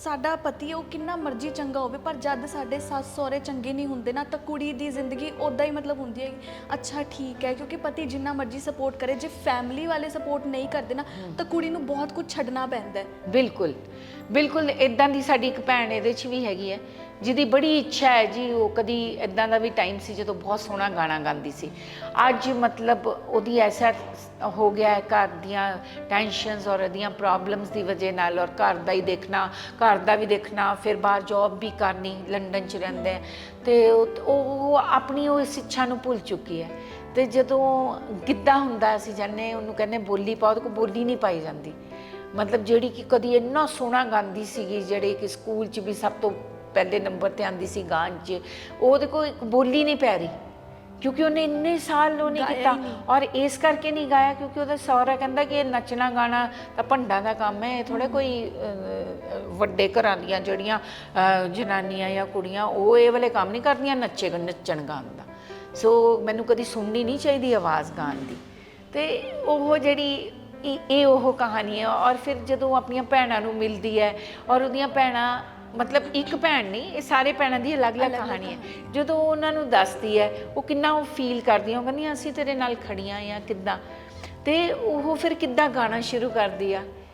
ਸਾਡਾ ਪਤੀ ਉਹ ਕਿੰਨਾ ਮਰਜ਼ੀ ਚੰਗਾ ਹੋਵੇ ਪਰ ਜਦ ਸਾਡੇ ਸੱਸ ਸਹੁਰੇ ਚੰਗੇ ਨਹੀਂ ਹੁੰਦੇ ਨਾ ਤਾਂ ਕੁੜੀ ਦੀ ਜ਼ਿੰਦਗੀ ਉਦਾਂ ਹੀ ਮਤਲਬ ਹੁੰਦੀ ਹੈ ਅੱਛਾ ਠੀਕ ਹੈ ਕਿਉਂਕਿ ਪਤੀ ਜਿੰਨਾ ਮਰਜ਼ੀ ਸਪੋਰਟ ਕਰੇ ਜੇ ਫੈਮਿਲੀ ਵਾਲੇ ਸਪੋਰਟ ਨਹੀਂ ਕਰਦੇ ਨਾ ਤਾਂ ਕੁੜੀ ਨੂੰ ਬਹੁਤ ਕੁਝ ਛੱਡਣਾ ਪੈਂਦਾ ਹੈ। ਬਿਲਕੁਲ ਬਿਲਕੁਲ ਇਦਾਂ ਦੀ ਸਾਡੀ ਇੱਕ ਭੈਣ ਇਹਦੇ 'ਚ ਵੀ ਹੈਗੀ ਹੈ। ਜਿਹਦੀ ਬੜੀ ਇੱਛਾ ਹੈ ਜੀ, ਉਹ ਕਦੀ ਇਦਾਂ ਦਾ ਵੀ ਟਾਈਮ ਸੀ ਜਦੋਂ ਬਹੁਤ ਸੋਹਣਾ ਗਾਣਾ ਗਾਉਂਦੀ ਸੀ। ਅੱਜ ਮਤਲਬ ਉਹਦੀ ਐਸਾ ਹੋ ਗਿਆ ਹੈ, ਘਰ ਦੀਆਂ ਟੈਨਸ਼ਨਸ ਔਰ ਉਹਦੀਆਂ ਪ੍ਰੋਬਲਮਸ ਦੀ ਵਜ੍ਹਾ ਨਾਲ ਔਰ ਘਰ ਦਾ ਹੀ ਦੇਖਣਾ, ਘਰ ਦਾ ਵੀ ਦੇਖਣਾ, ਫਿਰ ਬਾਹਰ ਜੌਬ ਵੀ ਕਰਨੀ ਲੰਡਨ 'ਚ ਰਹਿੰਦੇ ਹੈ। ਤੇ ਉਹ ਉਹ ਆਪਣੀ ਉਹ ਇਸ ਇੱਛਾ ਨੂੰ ਭੁੱਲ ਚੁੱਕੀ ਹੈ। ਤੇ ਜਦੋਂ ਗਿੱਧਾ ਹੁੰਦਾ ਅਸੀਂ ਜਾਣੇ ਉਹਨੂੰ ਕਹਿੰਦੇ ਬੋਲੀ ਪਾਓ ਤੇ ਕੋ ਬੋਲੀ ਨਹੀਂ ਪਾਈ ਜਾਂਦੀ। ਮਤਲਬ ਜਿਹੜੀ ਕਿ ਕਦੀ ਇੰਨਾ ਸੋਹਣਾ ਗਾਉਂਦੀ ਸੀਗੀ, ਜਿਹੜੇ ਕਿ ਸਕੂਲ 'ਚ ਵੀ ਸਭ ਤੋਂ ਪਹਿਲੇ ਨੰਬਰ ਤੇ ਆਂਦੀ ਸੀ ਗਾਣ 'ਚ। ਉਹਦੇ ਕੋਲ ਇੱਕ ਬੋਲੀ ਨਹੀਂ ਪੈ ਰਹੀ। ਕਿਉਂਕਿ ਉਹਨੇ ਇੰਨੇ ਸਾਲ ਉਹ ਨਹੀਂ ਕੀਤਾ। ਔਰ ਇਸ ਕਰਕੇ ਨਹੀਂ ਗਾਇਆ ਕਿਉਂਕਿ ਉਹਦਾ ਸਹੁਰਾ ਕਹਿੰਦਾ ਕਿ ਇਹ ਨੱਚਣਾ ਗਾਣਾ ਤਾਂ ਭੰਡਾਂ ਦਾ ਕੰਮ ਹੈ। ਇਹ ਥੋੜਾ ਕੋਈ ਵੱਡੇ ਘਰਾਂ ਦੀਆਂ ਜਿਹੜੀਆਂ ਜਨਾਨੀਆਂ ਜਾਂ ਕੁੜੀਆਂ ਉਹ ਇਹ ਵਾਲੇ ਕੰਮ ਨਹੀਂ ਕਰਦੀਆਂ ਨੱਚੇ ਨੱਚਣ ਗਾਣ ਦਾ। ਸੋ ਮੈਨੂੰ ਕਦੀ ਸੁਣਨੀ ਨਹੀਂ ਚਾਹੀਦੀ ਆਵਾਜ਼ ਗਾਣ ਦੀ। ਤੇ ਉਹ ਜਿਹੜੀ ਇਹ ਉਹ ਕਹਾਣੀ ਹੈ। ਔਰ ਫਿਰ ਜਦੋਂ ਆਪਣੀਆਂ ਭੈਣਾਂ ਨੂੰ ਮਿਲਦੀ ਹੈ ਔਰ ਉਹਦੀਆਂ ਭੈਣਾਂ ਮਤਲਬ ਇੱਕ ਭੈਣ ਨਹੀਂ ਇਹ ਸਾਰੇ ਭੈਣਾਂ ਦੀ ਅਲੱਗ-ਅਲੱਗ ਕਹਾਣੀ ਹੈ। ਜਦੋਂ ਉਹ ਉਹਨਾਂ ਨੂੰ ਦੱਸਦੀ ਹੈ ਉਹ ਕਿੰਨਾ ਉਹ ਫੀਲ ਕਰਦੀਆਂ ਉਹ ਕਹਿੰਦੀਆਂ ਅਸੀਂ ਤੇਰੇ ਨਾਲ ਖੜੀਆਂ ਆ ਕਿੱਦਾਂ? ਤੇ ਉਹ ਫਿਰ ਕਿੱਦਾਂ ਗਾਣਾ ਸ਼ੁਰੂ ਕਰਦੀ ਆ?